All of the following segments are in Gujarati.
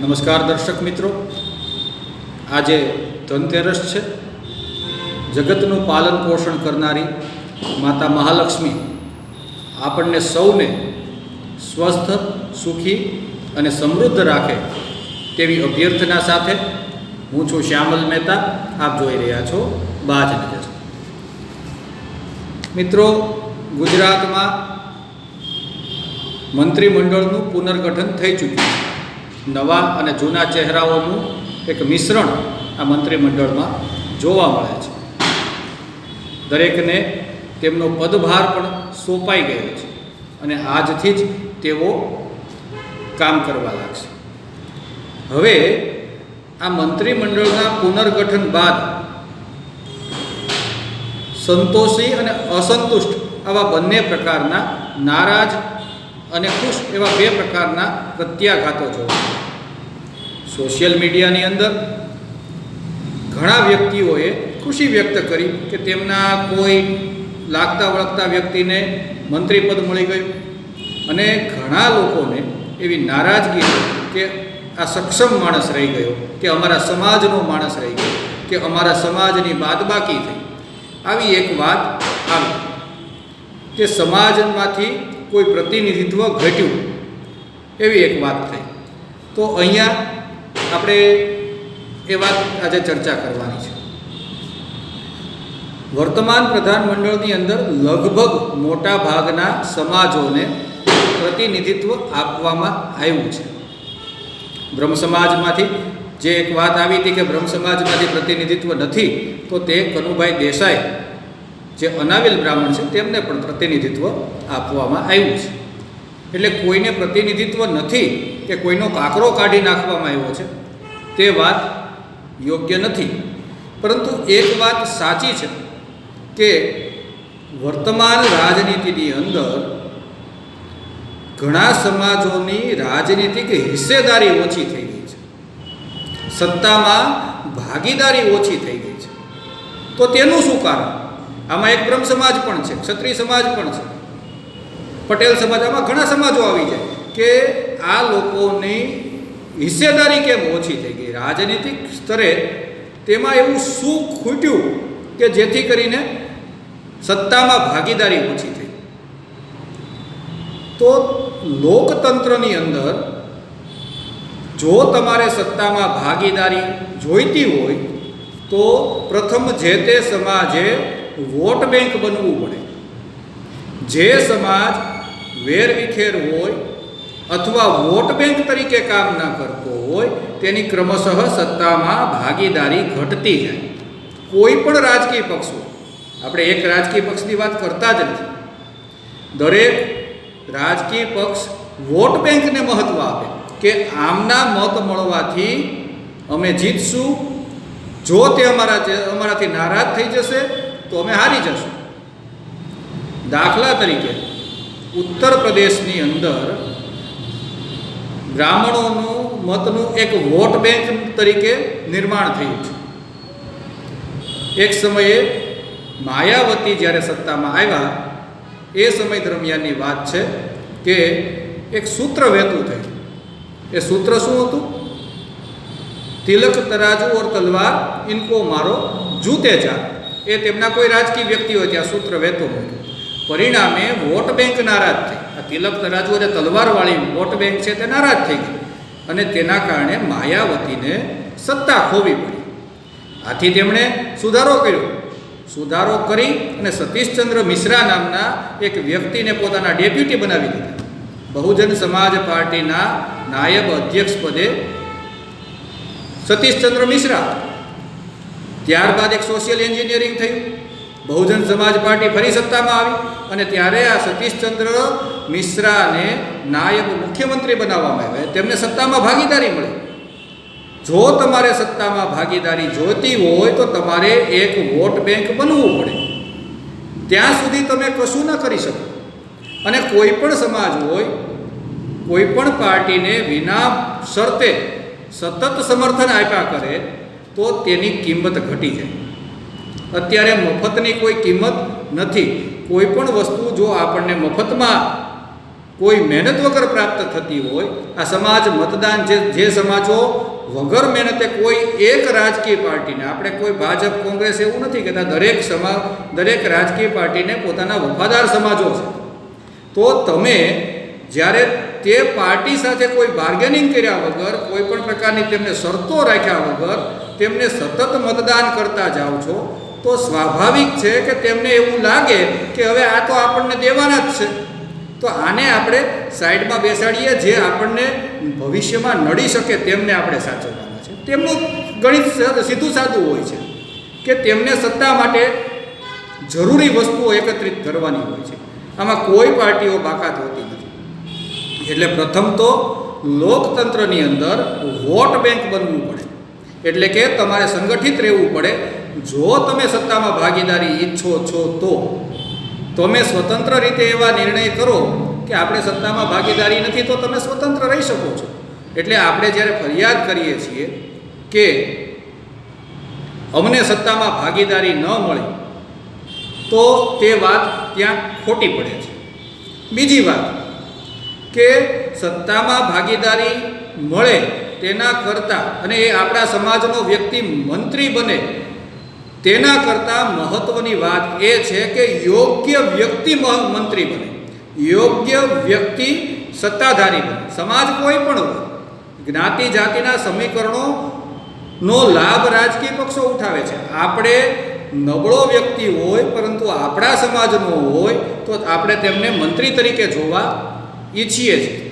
નમસ્કાર દર્શક મિત્રો. આજે ધનતેરસ છે. જગતનું પાલન પોષણ કરનારી માતા મહાલક્ષ્મી આપણને સૌને સ્વસ્થ, સુખી અને સમૃદ્ધ રાખે તેવી અભ્યર્થના સાથે હું છું શ્યામલ મહેતા. આપ જોઈ રહ્યા છો બાજ મિત્રો, ગુજરાતમાં મંત્રીમંડળનું પુનર્ગઠન થઈ ચૂક્યું છે. નવા અને જૂના ચહેરાઓનું એક મિશ્રણ આ મંત્રીમંડળમાં જોવા મળે છે. દરેકને તેમનો પદભાર પણ સોંપાઈ ગયો છે અને આજથી જ તેઓ કામ કરવા લાગશે. હવે આ મંત્રીમંડળના પુનર્ગઠન બાદ સંતોષી અને અસંતુષ્ટ આવા બંને પ્રકારના નારાજ અને ખુશ એવા બે પ્રકારના પ્રત્યાઘાતો જોવા સોશિયલ મીડિયાની અંદર ઘણા વ્યક્તિઓએ ખુશી વ્યક્ત કરી કે તેમના કોઈ લાગતા વળગતા વ્યક્તિને મંત્રીપદ મળી ગયું અને ઘણા લોકોને એવી નારાજગી કે આ સક્ષમ માણસ રહી ગયો, કે અમારા સમાજનો માણસ રહી ગયો, કે અમારા સમાજની બાદબાકી થઈ. આવી એક વાત આવી. કે સમાજમાંથી કોઈ પ્રતિનિધિત્વ ઘટ્યું. એવી એક વાત થઈ. તો અહીંયા આપણે એ વાત આજે ચર્ચા કરવાની છે. વર્તમાન પ્રધાનમંડળની અંદર લગભગ મોટા ભાગના સમાજોને પ્રતિનિધિત્વ આપવામાં આવ્યું છે. બ્રહ્મ સમાજમાંથી જે એક વાત આવી હતી કે બ્રહ્મ સમાજમાંથી પ્રતિનિધિત્વ નથી, તો તે કનુભાઈ દેસાઈ જે અનાવિલ બ્રાહ્મણ છે, તેમને પણ પ્રતિનિધિત્વ આપવામાં આવ્યું છે. એટલે કોઈને પ્રતિનિધિત્વ નથી કે કોઈનો કાકરો કાઢી નાખવામાં આવ્યો છે, તે વાત યોગ્ય નથી. પરંતુ એક વાત સાચી છે કે વર્તમાન રાજનીતિની અંદર ઘણા સમાજોની રાજનીતિક હિસ્સેદારી ઓછી થઈ ગઈ છે. સત્તામાં ભાગીદારી ઓછી થઈ ગઈ છે. તો તેનું શું કારણ? આમાં એક બ્રહ્મ સમાજ પણ છે, ક્ષત્રિય સમાજ પણ છે. પટેલ સમાજ, આમાં ઘણા સમાજો આવી જાય કે આ લોકોની હિસ્સેદારી કેમ ઓછી થઈ ગઈ? રાજનીતિક સ્તરે તેમાં એવું શું ખૂટ્યું કે જેથી કરીને સત્તામાં ભાગીદારી ઓછી થઈ. તો લોકતંત્રની અંદર જો તમારે સત્તામાં ભાગીદારી જોઈતી હોય, તો પ્રથમ જે તે સમાજે વોટ બેંક બનવું પડે. જે સમાજ વેરવિખેર હોય અથવા વોટ બેંક તરીકે કામ ન કરતો હોય, તેની ક્રમશઃ સત્તામાં ભાગીદારી ઘટતી જાય. કોઈ પણ રાજકીય પક્ષ હોય. આપણે એક રાજકીય પક્ષની વાત કરતા જ નથી. દરેક રાજકીય પક્ષ વોટ બેંકને મહત્ત્વ આપે. કે આમના મત મળવાથી અમે જીતશું. જો તે અમારા અમારાથી નારાજ થઈ જશે તો અમે હારી જશું. દાખલા તરીકે ઉત્તર પ્રદેશની અંદર બ્રાહ્મણોનું મતનું એક વોટ બેંક તરીકે નિર્માણ થયું છે. એક સમયે માયાવતી જ્યારે સત્તામાં આવ્યા, એ સમય દરમિયાનની વાત છે કે એક સૂત્ર વહેતું થયું. એ સૂત્ર શું હતું? તિલક તરાજુ ઓર તલવાર ઇનકો મારો જૂતે જા એ તેમના કોઈ રાજકીય વ્યક્તિઓ ત્યાં સૂત્ર વહેતો મૂક્યું પરિણામે વોટ બેંક નારાજ થઈ. આ તિલક તરાજુ અને તલવારવાળી વોટ બેંક છે તે નારાજ થઈ ગઈ. અને તેના કારણે માયાવતીને સત્તા ખોવી પડી. આથી તેમણે સુધારો કર્યો. સુધારો કરી અને સતીશચંદ્ર મિશ્રા નામના એક વ્યક્તિને પોતાના ડેપ્યુટી બનાવી દીધા. બહુજન સમાજ પાર્ટીના નાયબ અધ્યક્ષ પદે સતીશચંદ્ર મિશ્રા ત્યારબાદ એક સોશિયલ એન્જિનિયરિંગ થયું. બહુજન સમાજ પાર્ટી ફરી સત્તામાં આવી અને ત્યારે આ સતીશચંદ્ર મિશ્રાને નાયબ મુખ્યમંત્રી બનાવવામાં આવ્યા. તેમને સત્તામાં ભાગીદારી મળી. જો તમારે સત્તામાં ભાગીદારી જોઈતી હોય તો તમારે એક વોટ બેંક બનવું પડે. ત્યાં સુધી તમે કશું ન કરી શકો. અને કોઈ પણ સમાજ હોય, કોઈ પણ પાર્ટીને વિના શરતે સતત સમર્થન આપ્યા કરે તો તેની કિંમત ઘટી જાય. અત્યારે મફતની કોઈ કિંમત નથી. કોઈ પણ વસ્તુ જો આપણને મફતમાં કોઈ મહેનત વગર પ્રાપ્ત થતી હોય, આ સમાજ, મતદાન જે જે સમાજો વગર મહેનતે કોઈ એક રાજકીય પાર્ટીને, આપણે કોઈ ભાજપ, કોંગ્રેસ એવું નથી કહેતા, દરેક સમાજ દરેક રાજકીય પાર્ટીને પોતાના વફાદાર સમાજો છે. તો તમે જ્યારે તે પાર્ટી સાથે કોઈ બાર્ગેનિંગ કર્યા વગર, કોઈ પણ પ્રકારની તેમને શરતો રાખ્યા વગર તેમને સતત મતદાન કરતા જાઓ છો, તો સ્વાભાવિક છે કે તેમને એવું લાગે કે હવે આ તો આપણને દેવાના જ છે. તો આને આપણે સાઈડમાં બેસાડીએ જે આપણને ભવિષ્યમાં નડી શકે તેમને આપણે સાચવવાના છે. તેમનું ગણિત સીધું સાદું હોય છે કે તેમને સત્તા માટે જરૂરી વસ્તુઓ એકત્રિત કરવાની હોય છે. આમાં કોઈ પાર્ટીઓ બાકાત હોતી નથી. એટલે પ્રથમ તો લોકતંત્રની અંદર વોટ બેંક બનવું પડે. એટલે કે તમારે સંગઠિત રહેવું પડે. જો તમે સત્તામાં ભાગીદારી ઈચ્છો છો તો, તમે સ્વતંત્ર રીતે એવા નિર્ણય કરો કે આપણે સત્તામાં ભાગીદારી નથી તો તમે સ્વતંત્ર રહી શકો છો. એટલે આપણે જ્યારે ફરિયાદ કરીએ છીએ કે અમને સત્તામાં ભાગીદારી ન મળે, તો તે વાત ત્યાં ખોટી પડે છે. બીજી વાત કે સત્તામાં ભાગીદારી મળે તેના કરતાં અને એ આપણા સમાજનો વ્યક્તિ મંત્રી બને, તેના કરતાં મહત્વની વાત એ છે કે યોગ્ય વ્યક્તિ મંત્રી બને. યોગ્ય વ્યક્તિ સત્તાધારી બને. સમાજ કોઈ પણ હોય, જ્ઞાતિ જાતિના સમીકરણો નો લાભ રાજકીય પક્ષો ઉઠાવે છે. આપણે નબળો વ્યક્તિ હોય, પરંતુ આપણા સમાજનો હોય, તો આપણે તેમને મંત્રી તરીકે જોવા ઈચ્છીએ છીએ.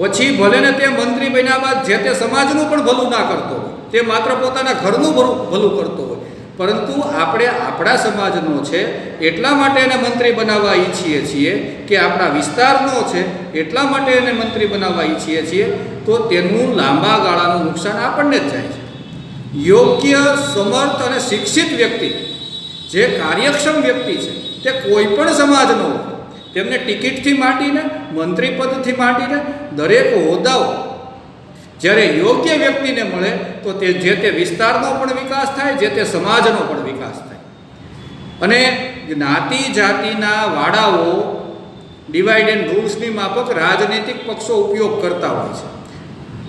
પછી ભલે ને તે મંત્રી બન્યા બાદ જે તે સમાજનું પણ ભલું ના કરતો તે માત્ર પોતાના ઘરનું ભલું ભલું કરતો હોય. પરંતુ આપણે આપણા સમાજનો છે, એટલા માટે એને મંત્રી બનાવવા ઈચ્છીએ છીએ કે આપણા વિસ્તારનો છે, એટલા માટે એને મંત્રી બનાવવા ઈચ્છીએ છીએ, તો તેનું લાંબા ગાળાનું નુકસાન આપણને જ જાય છે. યોગ્ય, સમર્થ અને શિક્ષિત વ્યક્તિ, જે કાર્યક્ષમ વ્યક્તિ છે, તે કોઈ પણ સમાજનો તેમને ટિકિટથી માંડીને મંત્રી પદથી માંડીને દરેક હોદ્દાઓ જ્યારે યોગ્ય વ્યક્તિને મળે, તો તે જે તે વિસ્તારનો પણ વિકાસ થાય, જે તે સમાજનો પણ વિકાસ થાય. અને જ્ઞાતિ જાતિના વાડાઓ ડિવાઇડ એન્ડ રૂલ્સની માફક રાજનૈતિક પક્ષો ઉપયોગ કરતા હોય છે.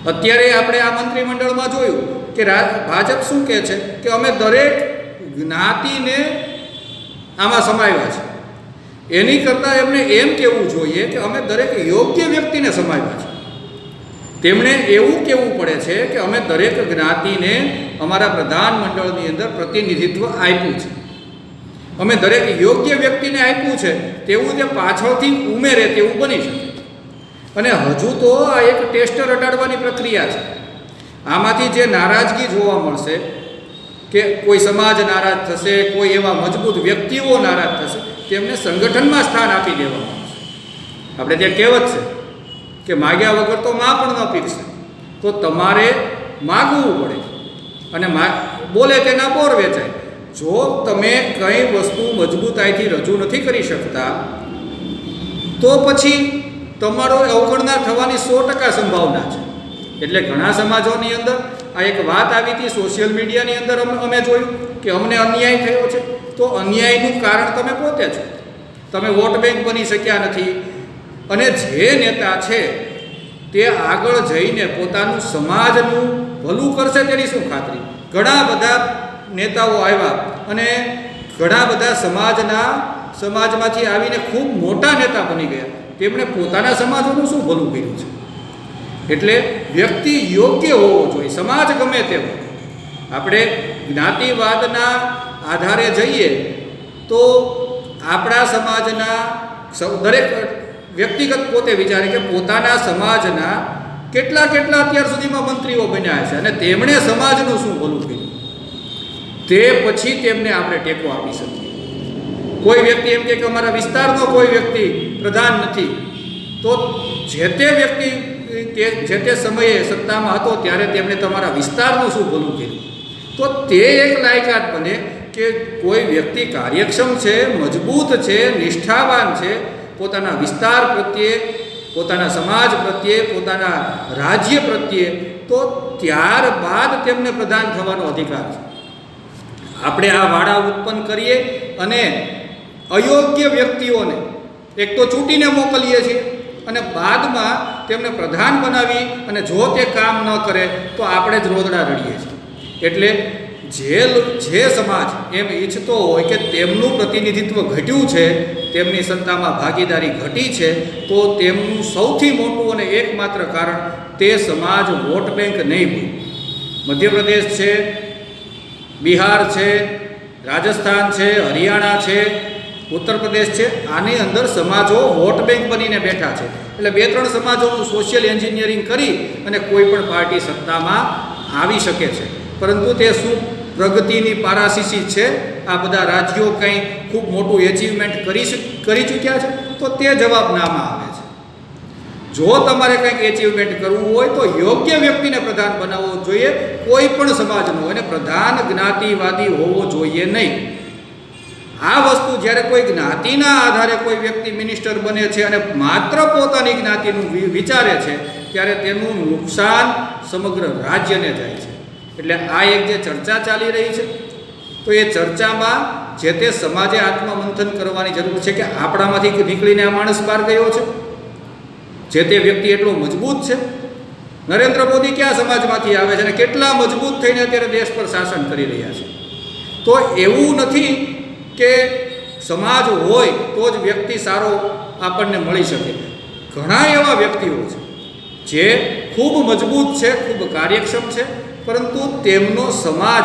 અત્યારે આપણે આ મંત્રીમંડળમાં જોયું કે ભાજપ શું કહે છે? કે અમે દરેક જ્ઞાતિને આમાં સમાવ્યા છે. એની કરતાં એમને એમ કહેવું જોઈએ કે અમે દરેક યોગ્ય વ્યક્તિને સમાવ્યા છે. તેમણે એવું કહેવું પડે છે કે અમે દરેક જ્ઞાતિને અમારા પ્રધાનમંડળની અંદર પ્રતિનિધિત્વ આપ્યું છે. અમે દરેક યોગ્ય વ્યક્તિને આપ્યું છે, તેવું તે પાછળથી ઉમેરે તેવું બની શકે અને હજુ તો આ એક ટેસ્ટર અટાડવાની પ્રક્રિયા છે. આમાંથી જે નારાજગી જોવા મળશે કે કોઈ સમાજ નારાજ થશે, કોઈ એવા મજબૂત વ્યક્તિઓ નારાજ થશે તેમને સંગઠનમાં સ્થાન આપી દેવામાં આવશે આપણે ત્યાં કહેવત છે કે માગ્યા વગર તો માં પણ ન પીરશે. તો તમારે માગવું પડે. અને બોલે તેના બોર વેચાય. જો તમે કંઈ વસ્તુ મજબૂતાઈથી રજૂ નથી કરી શકતા, તો પછી તમારો અવગણના થવાની સો ટકા સંભાવના છે. એટલે ઘણા સમાજોની અંદર આ એક વાત આવી હતી સોશિયલ મીડિયાની અંદર અમે જોયું કે અમને અન્યાય થયો છે. તો અન્યાયનું કારણ તમે પોતે છો. તમે વોટ બેંક બની શક્યા નથી. અને જે નેતા છે, તે આગળ જઈને પોતાનું સમાજનું ભલું કરશે તેની શું ખાતરી? ઘણા બધા નેતાઓ આવ્યા અને ઘણા બધા સમાજના, સમાજમાંથી આવીને ખૂબ મોટા નેતા બની ગયા. તેમણે પોતાના સમાજોનું શું ભલું કર્યું છે? એટલે વ્યક્તિ યોગ્ય હોવો જોઈએ. સમાજ ગમે તે હોય. આપણે જ્ઞાતિવાદના આધારે જઈએ તો આપણા સમાજના સૌ, દરેક વ્યક્તિગત પોતે વિચારે કે પોતાના સમાજના કેટલા કેટલા અત્યાર સુધીમાં મંત્રીઓ બન્યા છે અને તેમણે સમાજનું શું ભલું કર્યું? તે પછી તેમને આપણે ટેકો આપી શકીએ. કોઈ વ્યક્તિ એમ કે અમારા વિસ્તારનો કોઈ વ્યક્તિ પ્રધાન નથી, તો જે તે વ્યક્તિ તે જે તે સમયે સત્તામાં હતો ત્યારે તેમણે તમારા વિસ્તારનું શું ભલું કર્યું? તો તે એક લાયકાત બને કે કોઈ વ્યક્તિ કાર્યક્ષમ છે, મજબૂત છે, નિષ્ઠાવાન છે, પોતાના વિસ્તાર પ્રત્યે, પોતાના સમાજ પ્રત્યે, પોતાના રાજ્ય પ્રત્યે, તો ત્યારબાદ તેમને પ્રદાન થવાનો અધિકાર છે. આપણે આ વાડા ઉત્પન્ન કરીએ અને અયોગ્ય વ્યક્તિઓને, એક તો ચૂંટીને મોકલીએ છીએ અને બાદમાં તેમને પ્રધાન બનાવી અને જો તે કામ ન કરે, તો આપણે જ રોદડા રડીએ છીએ. એટલે જે જે સમાજ એમ ઈચ્છતો હોય કે તેમનું પ્રતિનિધિત્વ ઘટ્યું છે, તેમની સત્તામાં ભાગીદારી ઘટી છે, તો તેમનું સૌથી મોટું અને એકમાત્ર કારણ તે સમાજ વોટ બેંક નહીં હોય. મધ્યપ્રદેશ છે, બિહાર છે, રાજસ્થાન છે, હરિયાણા છે ઉત્તર પ્રદેશ છે. આની અંદર સમાજો વોટ બેંક બનીને બેઠા છે. એટલે બે ત્રણ સમાજોનું સોશિયલ એન્જિનિયરિંગ કરી અને કોઈ પણ પાર્ટી સત્તામાં આવી શકે છે. પરંતુ તે શું પ્રગતિની પારાશીસી છે? આ બધા રાજ્યો કંઈ ખૂબ મોટું એચિવમેન્ટ કરી કરી ચૂક્યા છે? તો તે જવાબ નામાં આવે છે. જો તમારે કંઈક એચિવમેન્ટ કરવું હોય તો યોગ્ય વ્યક્તિને પ્રધાન બનાવવો જોઈએ. કોઈ પણ સમાજનો. અને પ્રધાન જ્ઞાતિવાદી હોવો જોઈએ નહીં. આ વસ્તુ જ્યારે કોઈ જ્ઞાતિના આધારે કોઈ વ્યક્તિ મિનિસ્ટર બને છે અને માત્ર પોતાની જ્ઞાતિનું વિચારે છે, ત્યારે તેનું નુકસાન સમગ્ર રાજ્યને જાય છે. એટલે આ એક જે ચર્ચા ચાલી રહી છે, તો એ ચર્ચામાં જે તે સમાજે આત્મમંથન કરવાની જરૂર છે કે આપણામાંથી નીકળીને આ માણસ બહાર ગયો છે? જે તે વ્યક્તિ એટલો મજબૂત છે? નરેન્દ્ર મોદી કયા સમાજમાંથી આવે છે અને કેટલા મજબૂત થઈને અત્યારે દેશ પર શાસન કરી રહ્યા છે? તો એવું નથી કે સમાજ હોય તો જ વ્યક્તિ સારો આપણને મળી શકે. ઘણા એવા વ્યક્તિઓ છે જે ખૂબ મજબૂત છે, ખૂબ કાર્યક્ષમ છે, પરંતુ તેમનો સમાજ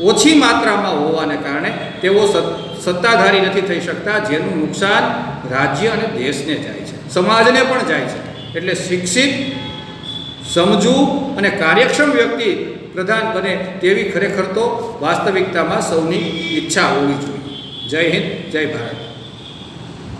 ઓછી માત્રામાં હોવાને કારણે તેઓ સત- સત્તાધારી નથી થઈ શકતા, જેનું નુકસાન રાજ્ય અને દેશને જાય છે. સમાજને પણ જાય છે. એટલે શિક્ષિત, સમજુ અને કાર્યક્ષમ વ્યક્તિ પ્રધાન બને તેવી ખરેખર તો વાસ્તવિકતામાં સૌની ઈચ્છા હોવી જોઈએ. જય હિન્દ જય ભારત.